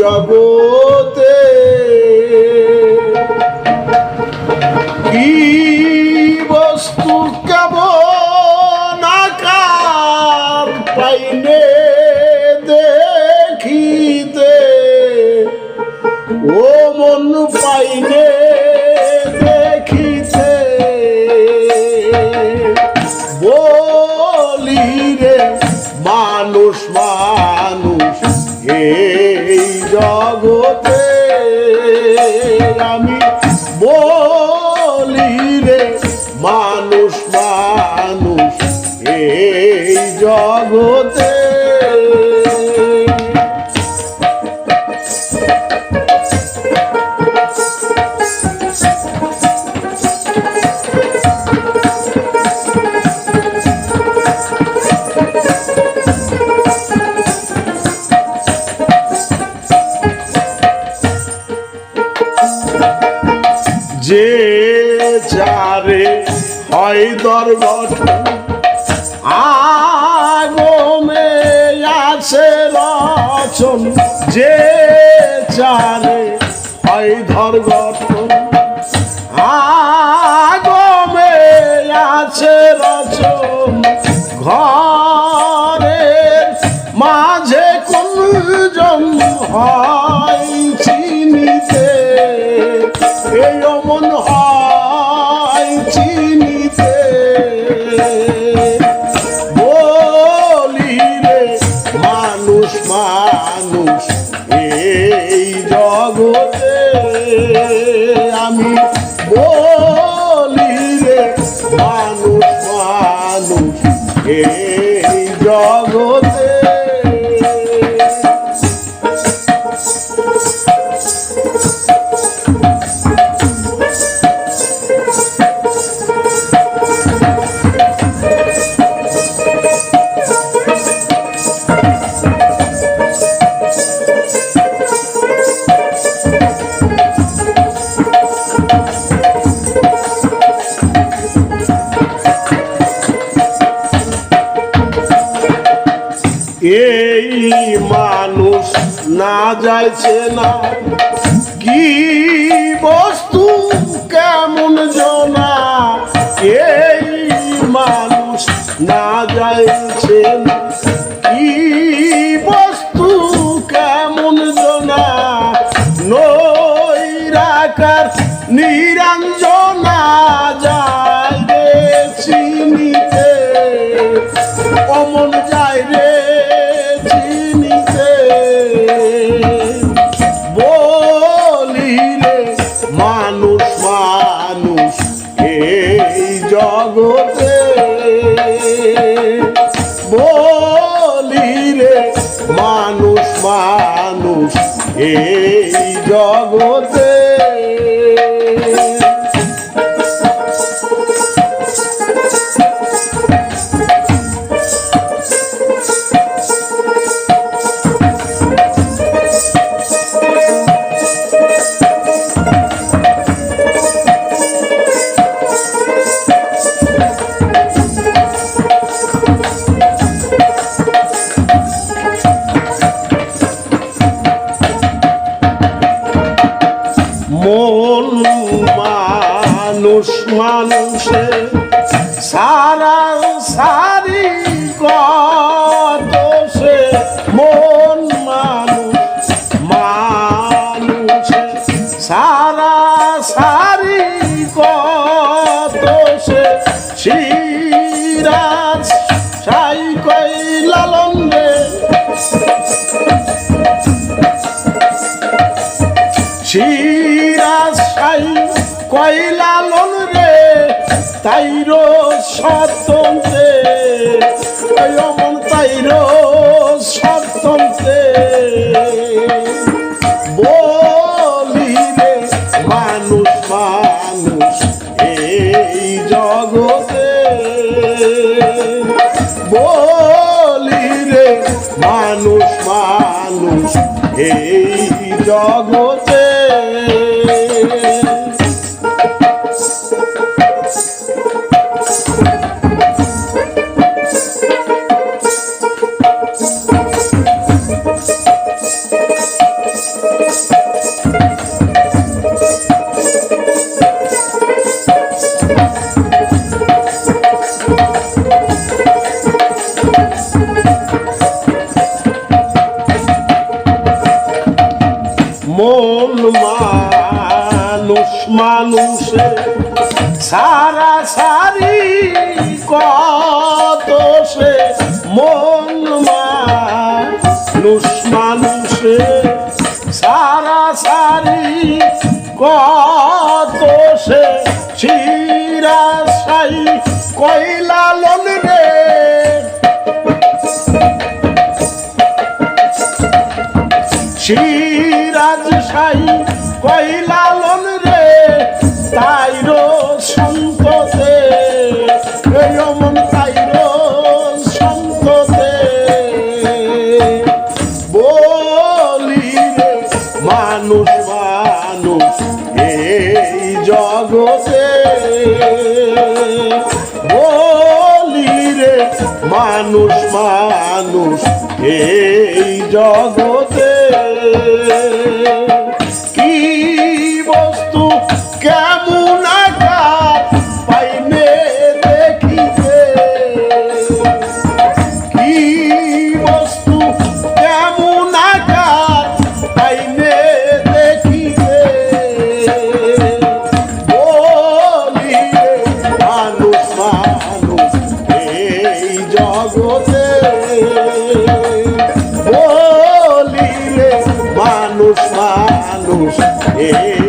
জগতে কি মানুষ এই জগতে আমি বলি রে মানুষ মানুষ এই জগতে হয় আগমে আছে রচন যে চারে হয় ধর্গঠন আগমে আছে রচন ঘরের মাঝে কোনজন হয়। না যাইছে না। কি বস্তু কেমন জনা? এই মানুষ না যাইছে না। কি বস্তু কেমন জনা? নৈরাকার নিরঞ্জনা যায় রে অমন যায় রে চিনিতে। মানুষ মানুষ এই জগতে সারি কত মন মানুষ সারা সারি কত সে সিরাজ সাই কই লালন কয়লালন রে তাইর সতন্ত্রে অমন তাইর সতন্ত্রে বলি রে মানুষ মানুষ মন মানুষ, মানুষে সারা সারি কত সে মন মানুষ, মানুষে সারা সারি কত সে চিরাশাই কইলালন রে। সিরাজ সাই রে তাইরো সন্ততে এই অমন তাইরো সন্ততে বলি রে, মানুষ মানুষ, এই জগতে। বলি রে, মানুষ মানুষ, এই জগতে। মানুষ